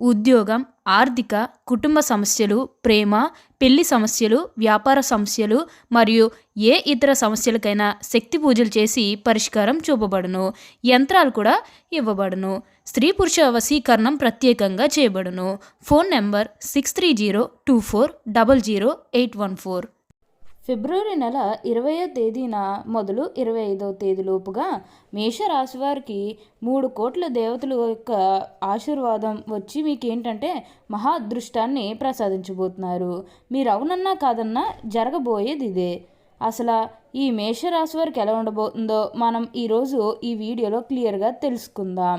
ఉద్యోగం ఆర్థిక కుటుంబ సమస్యలు ప్రేమ పెళ్ళి సమస్యలు వ్యాపార సమస్యలు మరియు ఏ ఇతర సమస్యలకైనా శక్తి పూజలు చేసి పరిష్కారం చూపబడును. యంత్రాలు కూడా ఇవ్వబడును. స్త్రీ పురుష వశీకరణం ప్రత్యేకంగా చేయబడును. Phone number six three zero two four double zero eight one four. ఫిబ్రవరి నెల ఇరవయో తేదీన మొదలు ఇరవై ఐదవ తేదీలోపుగా మేషరాశివారికి మూడు కోట్ల దేవతల యొక్క ఆశీర్వాదం వచ్చి మీకు ఏంటంటే మహా అదృష్టాన్ని ప్రసాదించబోతున్నారు. మీరు అవునన్నా కాదన్నా జరగబోయేది ఇదే. అసలు ఈ మేషరాశి వారికి ఎలా ఉండబోతుందో మనం ఈరోజు ఈ వీడియోలో క్లియర్గా తెలుసుకుందాం.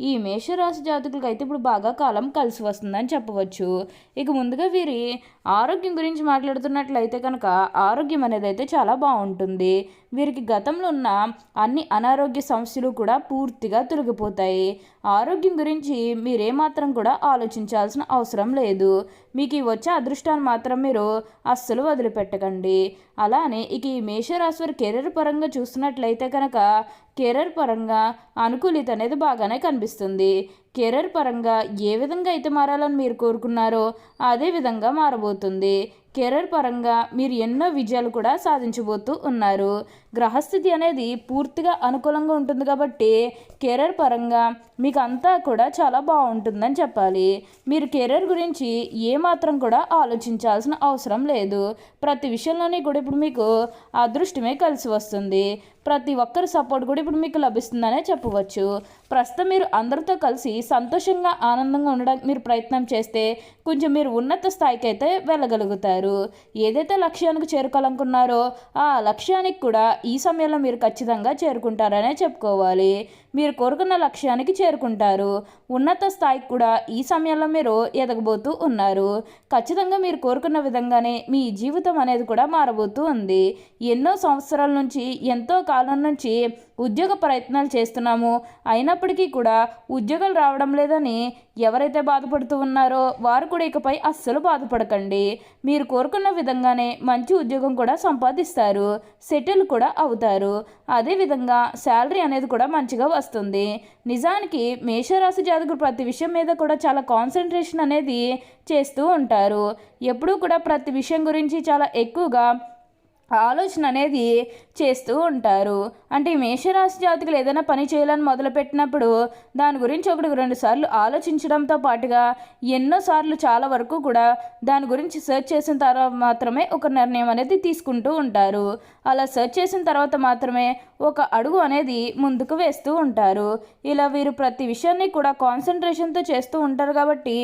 ఈ మేషరాశి జాతకులకు అయితే ఇప్పుడు బాగా కాలం కలిసి వస్తుందని చెప్పవచ్చు. ఇక ముందుగా వీరి ఆరోగ్యం గురించి మాట్లాడుతున్నట్లయితే కనుక ఆరోగ్యం అనేది అయితే చాలా బాగుంటుంది. వీరికి గతంలో ఉన్న అన్ని అనారోగ్య సమస్యలు కూడా పూర్తిగా తొలగిపోతాయి. ఆరోగ్యం గురించి మీరేమాత్రం కూడా ఆలోచించాల్సిన అవసరం లేదు. మీకు ఈ వచ్చే అదృష్టాన్ని మాత్రం మీరు అస్సలు వదిలిపెట్టకండి. అలానే ఇక ఈ మేషరాశి వారి కెరీర్ పరంగా చూస్తున్నట్లయితే కనుక కెరీర్ పరంగా అనుకూలిత అనేది బాగానే కనిపిస్తుంది. కెరీర్ పరంగా ఏ విధంగా అయితే మారాలని మీరు కోరుకున్నారో అదే విధంగా మారబోతుంది. కెరీర్ పరంగా మీరు ఎన్నో విజయాలు కూడా సాధించబోతూ ఉన్నారు. గ్రహస్థితి అనేది పూర్తిగా అనుకూలంగా ఉంటుంది కాబట్టి కెరీర్ పరంగా మీకు అంతా కూడా చాలా బాగుంటుందని చెప్పాలి. మీరు కెరీర్ గురించి ఏమాత్రం కూడా ఆలోచించాల్సిన అవసరం లేదు. ప్రతి విషయంలోని కూడా ఇప్పుడు మీకు అదృష్టమే కలిసి వస్తుంది. ప్రతి ఒక్కరి సపోర్ట్ కూడా ఇప్పుడు మీకు లభిస్తుందనే చెప్పవచ్చు. ప్రస్తుతం మీరు అందరితో కలిసి సంతోషంగా ఆనందంగా ఉండడానికి మీరు ప్రయత్నం చేస్తే కొంచెం మీరు ఉన్నత స్థాయికి అయితే వెళ్ళగలుగుతారు. ఏదైతే లక్ష్యానికి చేరుకోవాలనుకున్నారో ఆ లక్ష్యానికి కూడా ఈ సమయంలో మీరు ఖచ్చితంగా చేరుకుంటారనే చెప్పుకోవాలి. మీరు కోరుకున్న లక్ష్యానికి చేరుకుంటారు. ఉన్నత స్థాయికి కూడా ఈ సమయంలో మీరు ఎదగబోతూ ఉన్నారు. ఖచ్చితంగా మీరు కోరుకున్న విధంగానే మీ జీవితం అనేది కూడా మారబోతూ ఉంది. ఎన్నో సంవత్సరాల నుంచి ఎంతో కాలం నుంచి ఉద్యోగ ప్రయత్నాలు చేస్తున్నాము. అయినప్పటికీ కూడా ఉద్యోగాలు రావడం లేదని ఎవరైతే బాధపడుతూ ఉన్నారో వారు కూడా ఇకపై అస్సలు బాధపడకండి. మీరు కోరుకున్న విధంగానే మంచి ఉద్యోగం కూడా సంపాదిస్తారు. సెటిల్ కూడా అవుతారు. అదేవిధంగా శాలరీ అనేది కూడా మంచిగా వస్తుంది. నిజానికి మేషరాశి జాతకులు ప్రతి విషయం మీద కూడా చాలా కాన్సన్ట్రేషన్ అనేది చేస్తూ ఉంటారు. ఎప్పుడూ కూడా ప్రతి విషయం గురించి చాలా ఎక్కువగా ఆలోచన అనేది చేస్తూ ఉంటారు. అంటే మేషరాశి జాతకులు ఏదైనా పని చేయాలని మొదలుపెట్టినప్పుడు దాని గురించి ఒకటికి రెండు సార్లు ఆలోచించడంతో పాటుగా ఎన్నోసార్లు చాలా వరకు కూడా దాని గురించి సెర్చ్ చేసిన తర్వాత మాత్రమే ఒక నిర్ణయం అనేది తీసుకుంటూ ఉంటారు. అలా సెర్చ్ చేసిన తర్వాత మాత్రమే ఒక అడుగు అనేది ముందుకు వేస్తూ ఉంటారు. ఇలా వీరు ప్రతి విషయాన్ని కూడా కాన్సన్ట్రేషన్తో చేస్తూ ఉంటారు కాబట్టి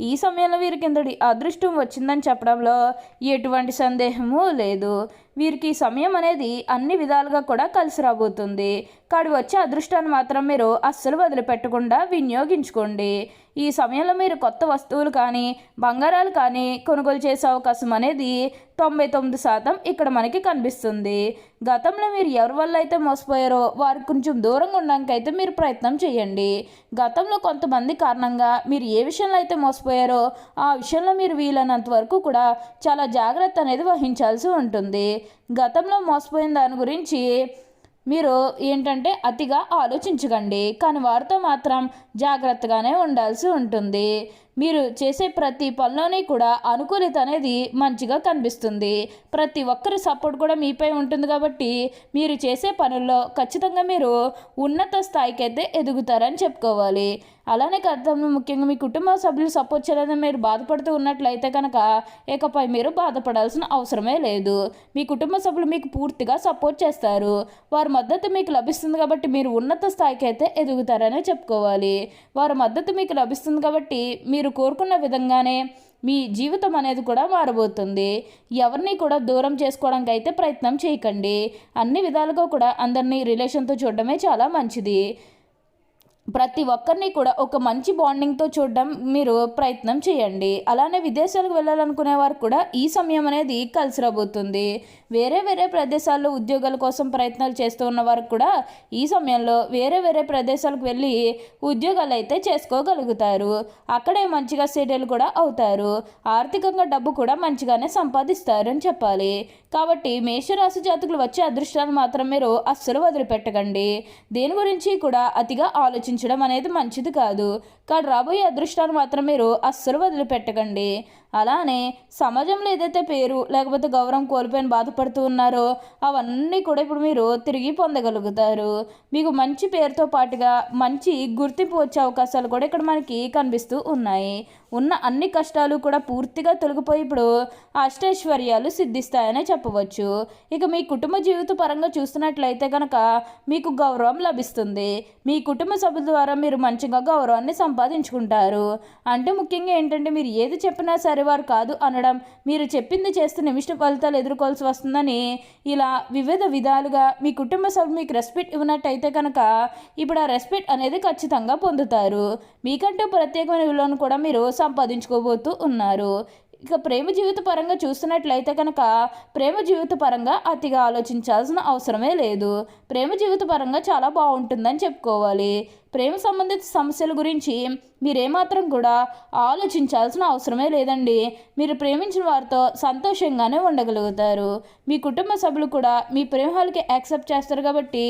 ఈ సమయంలో వీరి కిందటి అదృష్టం వచ్చిందని చెప్పడంలో ఎటువంటి సందేహము లేదు. వీరికి సమయం అనేది అన్ని విధాలుగా కూడా కలిసి రాబోతుంది. కాడి వచ్చే అదృష్టాన్ని మాత్రం మీరు అస్సలు వదిలిపెట్టకుండా వినియోగించుకోండి. ఈ సమయంలో మీరు కొత్త వస్తువులు కానీ బంగారాలు కానీ కొనుగోలు చేసే అవకాశం అనేది తొంభై తొమ్మిది శాతం ఇక్కడ మనకి కనిపిస్తుంది. గతంలో మీరు ఎవరి వల్ల అయితే మోసపోయారో వారికి కొంచెం దూరంగా ఉండడానికి అయితే మీరు ప్రయత్నం చేయండి. గతంలో కొంతమంది కారణంగా మీరు ఏ విషయంలో అయితే మోసపోయారో ఆ విషయంలో మీరు వీలైనంత వరకు కూడా చాలా జాగ్రత్త అనేది వహించాల్సి ఉంటుంది. గతంలో మోసపోయిన దాని గురించి మీరు ఏంటంటే అతిగా ఆలోచించకండి కానీ వారితో మాత్రం జాగ్రత్తగానే ఉండాల్సి ఉంటుంది. మీరు చేసే ప్రతి పనిలోని కూడా అనుకూలత అనేది మంచిగా కనిపిస్తుంది. ప్రతి ఒక్కరి సపోర్ట్ కూడా మీపై ఉంటుంది కాబట్టి మీరు చేసే పనుల్లో ఖచ్చితంగా మీరు ఉన్నత స్థాయికి అయితే ఎదుగుతారని చెప్పుకోవాలి. అలానే గతంలో ముఖ్యంగా మీ కుటుంబ సభ్యులు సపోర్ట్ చేయలేదని మీరు బాధపడుతూ ఉన్నట్లయితే కనుక ఇకపై మీరు బాధపడాల్సిన అవసరమే లేదు. మీ కుటుంబ సభ్యులు మీకు పూర్తిగా సపోర్ట్ చేస్తారు. వారి మద్దతు మీకు లభిస్తుంది కాబట్టి మీరు ఉన్నత స్థాయికి అయితే ఎదుగుతారనే చెప్పుకోవాలి. వారి మద్దతు మీకు లభిస్తుంది కాబట్టి మీరు కోరుకున్న విధంగానే మీ జీవితం అనేది కూడా మారబోతుంది. ఎవరిని కూడా దూరం చేసుకోవడానికి అయితే ప్రయత్నం చేయకండి. అన్ని విధాలుగా కూడా అందరినీ రిలేషన్తో చూడడమే చాలా మంచిది. ప్రతి ఒక్కరిని కూడా ఒక మంచి బాండింగ్తో చూడడం మీరు ప్రయత్నం చేయండి. అలానే విదేశాలకు వెళ్ళాలనుకునే వారు కూడా ఈ సమయం అనేది కలిసి రాబోతుంది వేరే వేరే ప్రదేశాల్లో ఉద్యోగాల కోసం ప్రయత్నాలు చేస్తూ ఉన్న వారికి కూడా ఈ సమయంలో వేరే వేరే ప్రదేశాలకు వెళ్ళి ఉద్యోగాలు అయితే చేసుకోగలుగుతారు. అక్కడే మంచిగా సెటిల్ కూడా అవుతారు. ఆర్థికంగా డబ్బు కూడా మంచిగానే సంపాదిస్తారు అని చెప్పాలి. కాబట్టి మేషరాశి జాతకులు వచ్చే అదృష్టాన్ని మాత్రం మీరు అస్సలు వదిలిపెట్టకండి. దేని గురించి కూడా అతిగా ఆలోచించ ఆలోచించడం అనేది మంచిది కాదు. కానీ రాబోయే అదృష్టాన్ని మాత్రం మీరు అస్సలు వదిలిపెట్టకండి. అలానే సమాజంలో ఏదైతే పేరు లేకపోతే గౌరవం కోల్పోయిన బాధపడుతూ ఉన్నారో అవన్నీ కూడా ఇప్పుడు మీరు తిరిగి పొందగలుగుతారు. మీకు మంచి పేరుతో పాటుగా మంచి గుర్తింపు వచ్చే అవకాశాలు కూడా ఇక్కడ మనకి కనిపిస్తూ ఉన్నాయి. ఉన్న అన్ని కష్టాలు కూడా పూర్తిగా తొలగిపోయి ఇప్పుడు అష్టైశ్వర్యాలు సిద్ధిస్తాయనే చెప్పవచ్చు. ఇక మీ కుటుంబ జీవిత పరంగా చూస్తున్నట్లయితే కనుక మీకు గౌరవం లభిస్తుంది. మీ కుటుంబ సభ్యుల ద్వారా మీరు మంచిగా గౌరవాన్ని సంపాదించుకుంటారు. అంటే ముఖ్యంగా ఏంటంటే మీరు ఏది చెప్పినా సరే వారు కాదు అనడం మీరు చెప్పింది చేస్తే నిమిష ఫలితాలు ఎదుర్కోవాల్సి వస్తుందని ఇలా వివిధ విధాలుగా మీ కుటుంబ సభ్యులు మీకు రెస్పెక్ట్ ఇవ్వనట్టయితే కనుక ఇప్పుడు ఆ రెస్పెక్ట్ అనేది ఖచ్చితంగా పొందుతారు. మీకంటూ ప్రత్యేకమైన విలువను కూడా మీరు సంపాదించుకోబోతూ ఉన్నారు. ఇక ప్రేమ జీవిత పరంగా చూస్తున్నట్లయితే కనుక ప్రేమ జీవిత పరంగా అతిగా ఆలోచించాల్సిన అవసరమే లేదు. ప్రేమ జీవిత పరంగా చాలా బాగుంటుందని చెప్పుకోవాలి. ప్రేమ సంబంధిత సమస్యల గురించి మీరేమాత్రం కూడా ఆలోచించాల్సిన అవసరమే లేదండి. మీరు ప్రేమించిన వారితో సంతోషంగానే ఉండగలుగుతారు. మీ కుటుంబ సభ్యులు కూడా మీ ప్రేమాలకి యాక్సెప్ట్ చేస్తారు కాబట్టి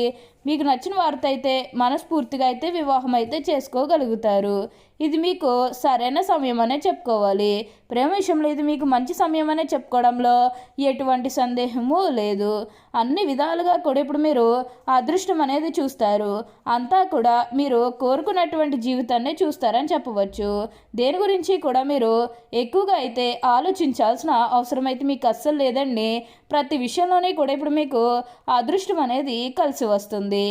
మీకు నచ్చిన వారితో అయితే మనస్ఫూర్తిగా అయితే వివాహం అయితే చేసుకోగలుగుతారు. ఇది మీకు సరైన సమయం అనే చెప్పుకోవాలి. ప్రేమ విషయంలో ఇది మీకు మంచి సమయం అనే చెప్పుకోవడంలో ఎటువంటి సందేహము లేదు. అన్ని విధాలుగా కూడా ఇప్పుడు మీరు అదృష్టం అనేది చూస్తారు. అంతా కూడా మీరు కోరుకున్నటువంటి జీవితాన్ని చూస్తారని చెప్పవచ్చు. దేని గురించి కూడా మీరు ఎక్కువగా అయితే ఆలోచించాల్సిన అవసరం అయితే మీకు అస్సలు లేదండి. ప్రతి విషయంలోనే కూడా ఇప్పుడు మీకు అదృష్టం అనేది కలిసి వస్తుంది.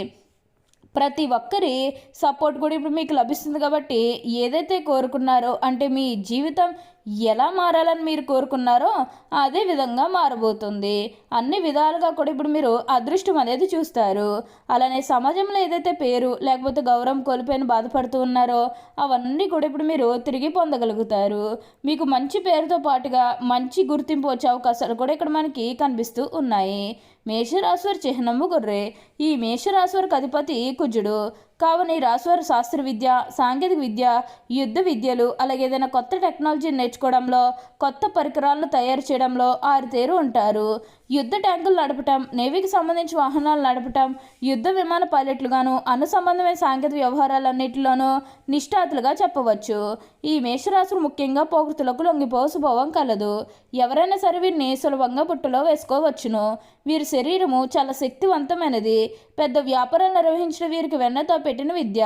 ప్రతి ఒక్కరి సపోర్ట్ కూడా ఇప్పుడు మీకు లభిస్తుంది కాబట్టి ఏదైతే కోరుకున్నారో అంటే మీ జీవితం ఎలా మారాలని మీరు కోరుకున్నారో అదే విధంగా మారబోతుంది. అన్ని విధాలుగా కూడా ఇప్పుడు మీరు అదృష్టం అనేది చూస్తారు. అలానే సమాజంలో ఏదైతే పేరు లేకపోతే గౌరవం కోల్పోయిన బాధపడుతూ ఉన్నారో అవన్నీ కూడా ఇప్పుడు మీరు తిరిగి పొందగలుగుతారు. మీకు మంచి పేరుతో పాటుగా మంచి గుర్తింపు వచ్చే అవకాశాలు కూడా ఇక్కడ మనకి కనిపిస్తూ ఉన్నాయి. మేషరాశివారి చిహ్నము గొర్రె. ఈ మేషరాశివారికి అధిపతి కుజుడు. కావున ఈ రాశివారి శాస్త్ర విద్య సాంకేతిక విద్య యుద్ధ విద్యలు అలాగే ఏదైనా కొత్త టెక్నాలజీని నేర్చుకోవడంలో కొత్త పరికరాలను తయారు చేయడంలో ఆరుతేరు ఉంటారు. యుద్ధ ట్యాంకులు నడపటం నేవీకి సంబంధించిన వాహనాలు నడపటం యుద్ధ విమాన పైలట్లుగాను అను సంబంధమైన సాంకేతిక వ్యవహారాలన్నింటిలోనూ నిష్ఠాతులుగా చెప్పవచ్చు. ఈ మేషరాశులు ముఖ్యంగా పోకృతులకు లొంగిపో కలదు. ఎవరైనా సరే వీరిని సులభంగా బుట్టలో వేసుకోవచ్చును. వీరి శరీరము చాలా శక్తివంతమైనది. పెద్ద వ్యాపారాలు నిర్వహించిన వీరికి వెన్నతో పెట్టిన విద్య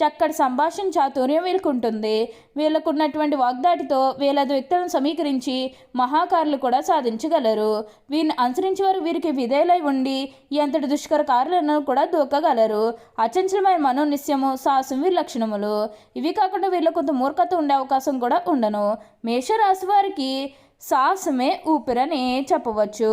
చక్కటి సంభాషణ చాతుర్యం వీళ్ళకు ఉంటుంది వీళ్ళకున్నటువంటి వాగ్దాటితో వేలాది వ్యక్తులను సమీకరించి మహాకారులు కూడా సాధించగలరు. వీరిని అనుసరించి వారు వీరికి విధేయులై ఉండి ఎంతటి దుష్కర కారులను కూడా దూకగలరు. అచంచలమైన మనోనిశ్యము సాహసం వీరి లక్షణములు. ఇవి కాకుండా వీళ్ళు కొంత మూర్ఖత ఉండే అవకాశం కూడా ఉండను. మేషరాశి వారికి సాహసమే ఊపిరని చెప్పవచ్చు.